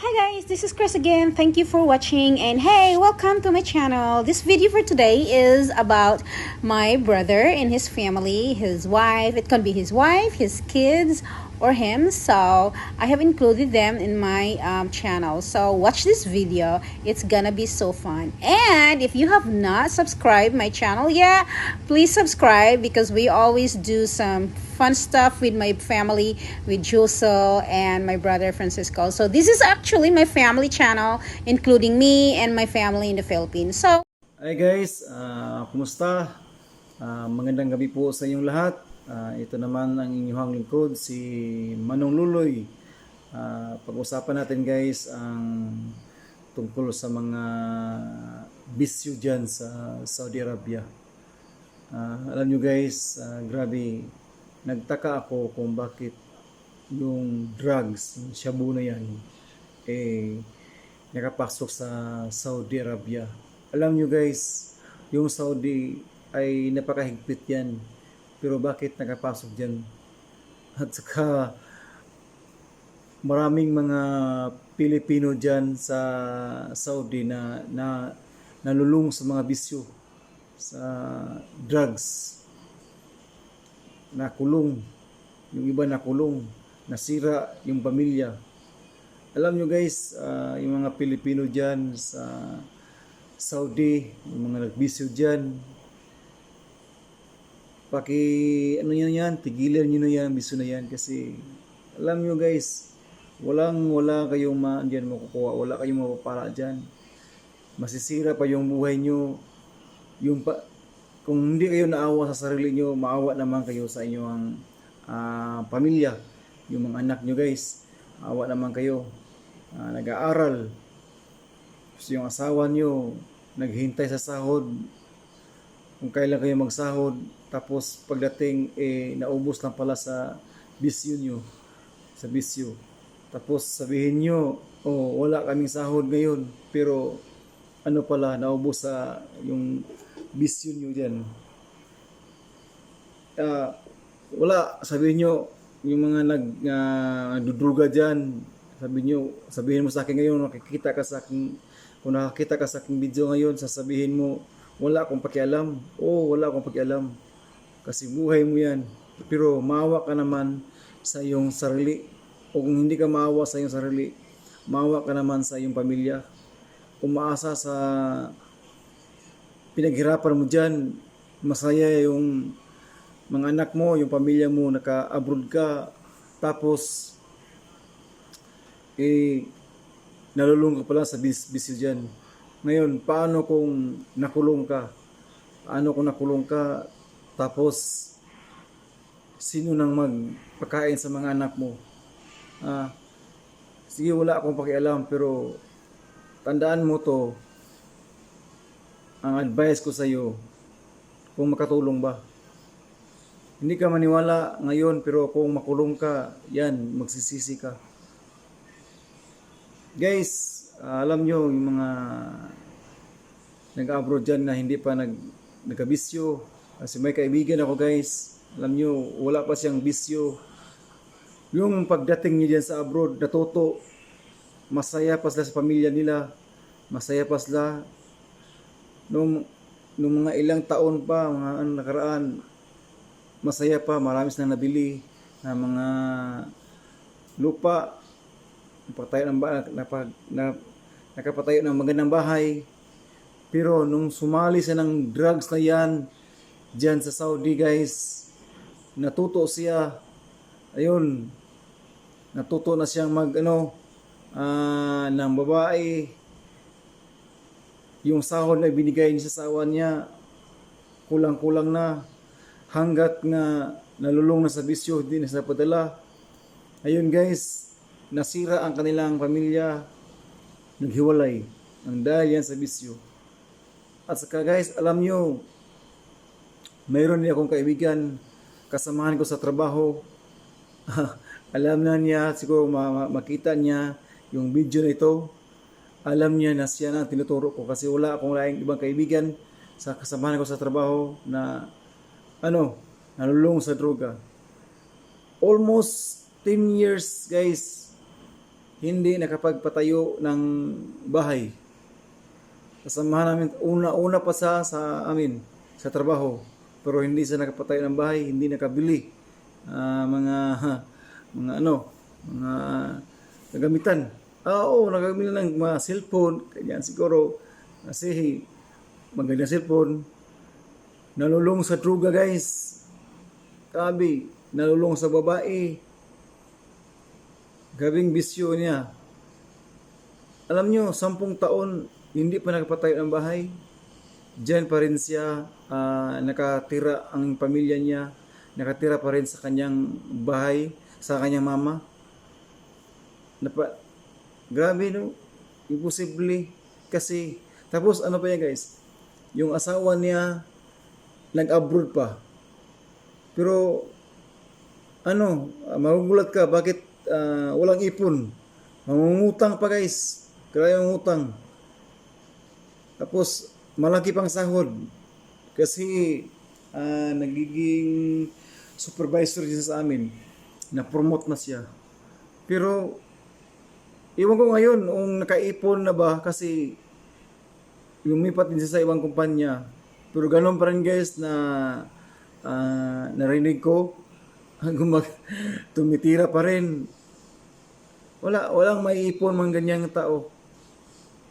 Hi guys, this is Chris again. Thank you for watching and hey, welcome to my channel. This video for today is about my brother and his family, his wife. It can be his wife, his kids, or him. So I have included them in my um, channel. So watch this video. It's gonna be so fun. And if you have not subscribed my channel yet, please subscribe because we always do some fun stuff with my family, with Juso and my brother Francisco. So this is actually my family channel, including me and my family in the Philippines. So Hi guys, ah, kumusta? Ah, magandang gabi po sa inyong lahat. Ah, ito naman ang inyong lingkod, si Manong Luloy. Ah, pag-usapan natin guys ang tungkol sa mga bisyo dyan sa Saudi Arabia. Ah, alam nyo guys, ah, grabe, nagtaka ako kung bakit yung drugs, yung shabu na yan, eh, nakapasok sa Saudi Arabia. Alam nyo guys, yung Saudi ay napakahigpit yan. Pero bakit nakapasok dyan? At saka, maraming mga Pilipino dyan sa Saudi na, na nalulung sa mga bisyo, sa drugs, nakulong, yung iba nakulong, nasira yung pamilya. Alam nyo guys, ah, yung mga Pilipino dyan sa Saudi, yung mga nagbisyo dyan, paki, ano yan yan, tigilan nyo na yan, bisyo na yan, kasi, alam nyo guys, walang, wala kayong ma, makukuha, wala kayong mapapala dyan. Masisira pa yung buhay nyo, yung pa, kung hindi kayo naawa sa sarili nyo, maawa naman kayo sa inyong ah, pamilya, yung mga anak nyo guys, awa naman kayo, Ah, nag-aaral, Tapos yung asawa nyo, naghintay sa sahod, kung kailan kayo magsahod, tapos pagdating, eh, naubos lang pala sa bisyo nyo, sa bisyo. Tapos sabihin nyo, oh, wala kaming sahod ngayon, pero ano pala, naubos sa yung bisyo nyo dyan. Ah, wala, sabihin nyo, yung mga nag uh, dudruga dyan, sabi nyo, sabihin mo sa akin ngayon, nakikita ka sa akin, kung nakakita ka sa aking video ngayon, sasabihin mo, wala akong pakialam. Oo, wala akong pakialam. Kasi buhay mo yan. Pero maawa ka naman sa iyong sarili. O kung hindi ka maawa sa iyong sarili, maawa ka naman sa iyong pamilya. Umaasa sa pinaghirapan mo dyan, masaya yung mga anak mo, yung pamilya mo, naka-abroad ka, tapos eh, nalulung ka pala sa bis bisyo dyan. Ngayon, paano kung nakulong ka? Paano kung nakulong ka, tapos, sino nang magpakain sa mga anak mo? Ah, sige, wala akong pakialam, pero tandaan mo to, ang advice ko sa iyo, kung makatulong ba. Hindi ka maniwala ngayon, pero kung makulong ka, yan, magsisisi ka. Guys, alam nyo yung mga nag-abroad dyan na hindi pa nag, nagkabisyo. Kasi may kaibigan ako guys. Alam nyo, wala pa siyang bisyo. Yung pagdating niya dyan sa abroad, natuto. Masaya pa sila sa pamilya nila. Masaya pa sila. Nung, nung mga ilang taon pa, mga ano, nakaraan, masaya pa. Marami silang nabili na mga lupa napatayo ng bahay, napag, na, nakapatayo ng magandang bahay. Pero nung sumali siya ng drugs na yan, dyan sa Saudi guys, natuto siya, ayun, natuto na siyang mag, ano, ah, ng babae, yung sahod na binigay niya sa asawa niya, kulang-kulang na, hanggat nga nalulong na sa bisyo, hindi na sa padala. Ayun guys, nasira ang kanilang pamilya, naghiwalay. Ang dahil yan sa bisyo. At saka guys, alam nyo, mayroon din akong kaibigan, kasamahan ko sa trabaho. alam na niya, siguro ma- ma- makita niya yung video na ito. Alam niya na siya na ang tinuturo ko kasi wala akong laing ibang kaibigan sa kasamahan ko sa trabaho na ano, nalulung sa droga. Almost 10 years guys hindi nakapagpatayo ng bahay. Kasamahan namin, una-una pa sa, sa amin, sa trabaho. Pero hindi siya nakapatayo ng bahay, hindi nakabili. Ah, mga, mga ano, mga kagamitan. Ah, oo, nakabili ng mga cellphone, kanya siguro. Kasi, maganda cellphone, nalulong sa druga guys. Kabi, nalulong sa babae. Gabing bisyo niya. Alam nyo, sampung taon, hindi pa nakapatayo ng bahay. Diyan pa rin siya, ah, nakatira ang pamilya niya. Nakatira pa rin sa kanyang bahay, sa kanyang mama. Napa, grabe no, imposible. Kasi, tapos ano pa yan guys, yung asawa niya, nag-abroad pa. Pero, ano, ah, magugulat ka, bakit ah, walang ipon? Mangungutang pa guys. Kaya yung utang. Tapos, malaki pang sahod. Kasi, ah, nagiging supervisor siya sa amin. Na-promote na siya. Pero, iwan ko ngayon, kung nakaipon na ba, kasi lumipat din siya sa ibang kumpanya. Pero ganun pa rin guys na ah, narinig ko, hanggang mag, tumitira pa rin. Wala, walang maiipon mga ganyang tao.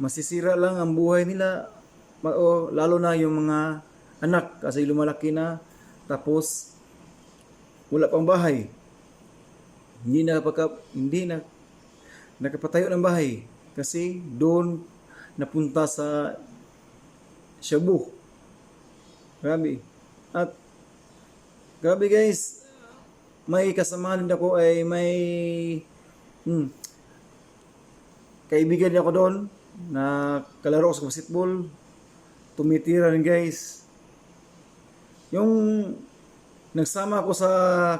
Masisira lang ang buhay nila. O, lalo na yung mga anak kasi lumalaki na. Tapos, wala pang bahay. Hindi na hindi na nakapatayo ng bahay kasi doon napunta sa Shabu. Grabe. At grabe guys, may kasama din ako ay may hmm, kaibigan ako doon na kalaro ko sa basketball. Tumitira rin guys. Yung nagsama ako sa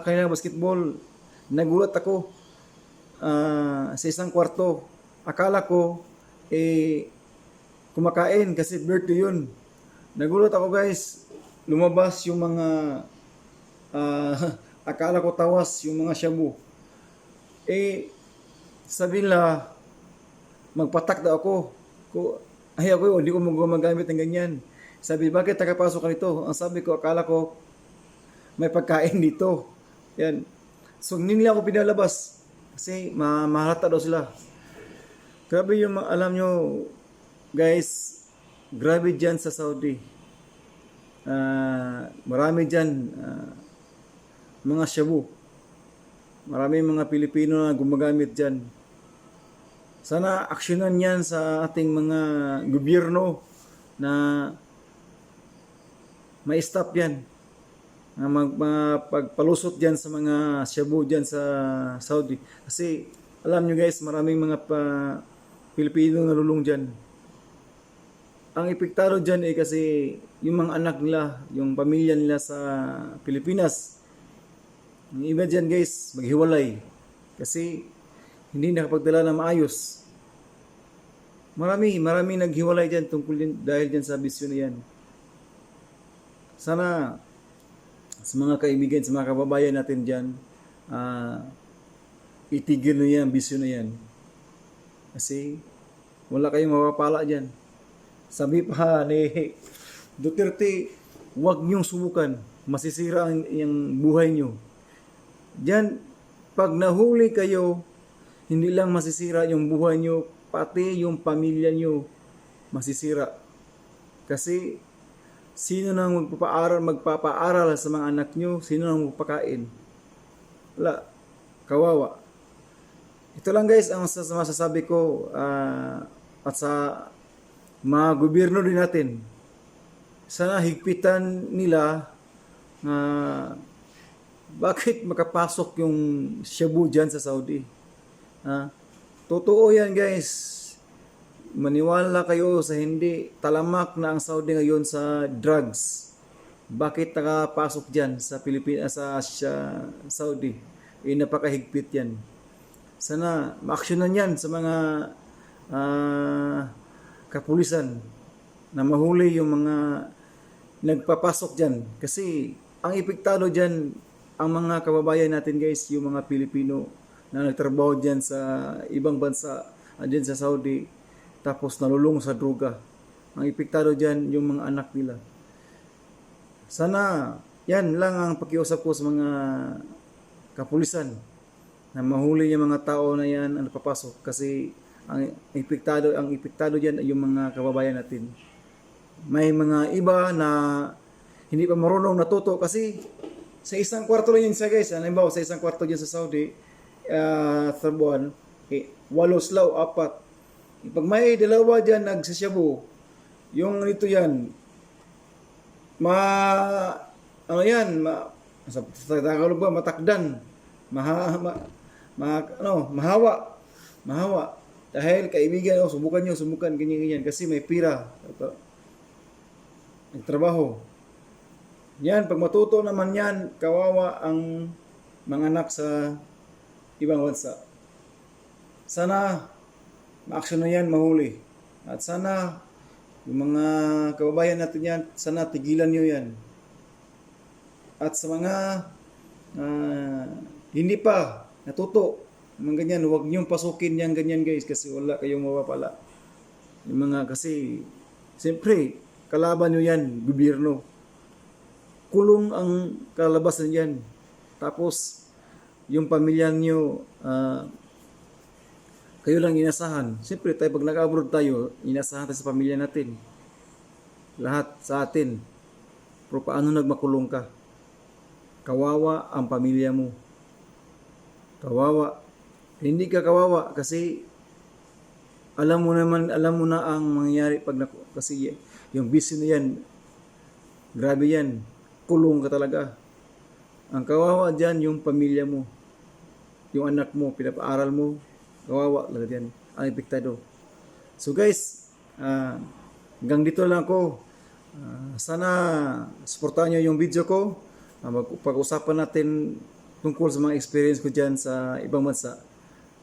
kanilang basketball, nagulat ako ah, sa isang kwarto. Akala ko, eh, kumakain kasi birthday yun. Nagulat ako guys, lumabas yung mga, ah, akala ko tawas yung mga shabu. Eh, sabi nila, magpatak daw ako. Ko, ay ako, hindi ko gumagamit ng ganyan. Sabi, bakit nakapasok ka nito? Ang sabi ko, akala ko, may pagkain dito. Yan. So, hindi nila ako pinalabas. Kasi ma mahalata daw sila. Grabe yung alam nyo, guys, grabe dyan sa Saudi. Ah, marami dyan, ah, mga shabu. Marami mga Pilipino na gumagamit dyan. Sana aksyonan yan sa ating mga gobyerno na may stop yan. Na mag, mga pagpalusot dyan sa mga shabu dyan sa Saudi. Kasi alam nyo guys, maraming mga pa, Pilipino nalulung dyan. Ang epektado dyan eh kasi yung mga anak nila, yung pamilya nila sa Pilipinas, yung iba dyan guys, maghiwalay. Kasi hindi nakapagdala na maayos. Marami, marami naghiwalay dyan tungkol din, dahil dyan sa bisyo na yan. Sana sa mga kaibigan, sa mga kababayan natin dyan, ah, itigil na yan, bisyo na yan. Kasi wala kayong mapapala dyan. Sabi pa ni Duterte, huwag niyong subukan. Masisira ang, ang buhay niyo. Diyan, pag nahuli kayo, hindi lang masisira yung buhay niyo, pati yung pamilya niyo masisira. Kasi sino nang magpapaaral, magpapaaral sa mga anak niyo? Sino nang magpakain? Wala. Kawawa. Ito lang guys ang mas- masasabi ko ah, at sa mga gobyerno din natin. Sana higpitan nila na bakit makapasok yung shabu dyan sa Saudi. Ah, totoo yan guys. Maniwala kayo sa hindi. Talamak na ang Saudi ngayon sa drugs. Bakit nakapasok dyan sa Pilipinas, sa, sa Saudi? Eh, napakahigpit yan sana maaksyonan yan sa mga ah, kapulisan na mahuli yung mga nagpapasok dyan. Kasi ang epektado dyan, ang mga kababayan natin guys, yung mga Pilipino na nagtrabaho dyan sa ibang bansa, dyan sa Saudi, tapos nalulung sa droga. Ang epektado dyan yung mga anak nila. Sana, yan lang ang pakiusap ko sa mga kapulisan na mahuli yung mga tao na yan ang napapasok kasi ang epektado ang epektado diyan yung mga kababayan natin. May mga iba na hindi pa marunong natuto kasi sa isang kwarto lang yun siya guys. Halimbawa sa isang kwarto dyan sa Saudi, uh, sa buwan, eh, walo slaw, apat. Pag may dalawa dyan nagsasyabu, yung ito yan, ma, ano yan, ma, sa, sa Tagalog ba, matakdan, maha, ma, ma, ano, mahawa, mahawa. Dahil kaibigan, oh, subukan nyo, subukan, ganyan, ganyan, kasi may pira. Ito, nagtrabaho. Yan, pag matuto naman yan, kawawa ang mga anak sa ibang bansa. Sana ma-action na yan, mahuli. At sana yung mga kababayan natin yan, sana tigilan nyo yan. At sa mga ah, hindi pa natuto, mga ganyan, huwag niyong pasukin yan ganyan guys kasi wala kayong mapapala. Yung mga kasi, siyempre, kalaban nyo yan, gobyerno. Kulong ang kalabasan yan. Tapos, yung pamilya nyo, ah, kayo lang inasahan. Siyempre, tayo pag nag-abroad tayo, inasahan tayo sa pamilya natin. Lahat sa atin. Pero paano nagmakulong ka? Kawawa ang pamilya mo. Kawawa. Hindi ka kawawa kasi alam mo naman, alam mo na ang mangyayari pag naku, kasi yung busy na yan, grabe yan, kulong ka talaga. Ang kawawa dyan, yung pamilya mo, yung anak mo, pinapaaral mo, kawawa talaga yan, ang epektado. So guys, ah, hanggang dito lang ako. Ah, sana supportahan nyo yung video ko. Uh, pag-usapan natin tungkol sa mga experience ko dyan sa ibang bansa.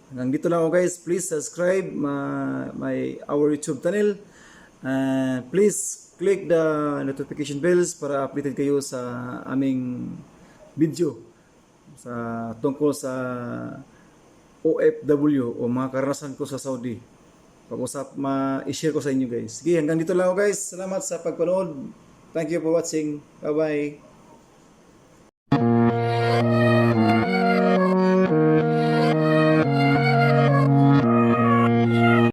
Hanggang dito lang ako guys. Please subscribe my, my our YouTube channel. And please click the notification bells para updated kayo sa aming video sa tungkol sa OFW o mga karanasan ko sa Saudi. Pag-usap, ma-share ko sa inyo guys. Sige, hanggang dito lang ako guys. Salamat sa pagpanood. Thank you for watching. Bye-bye.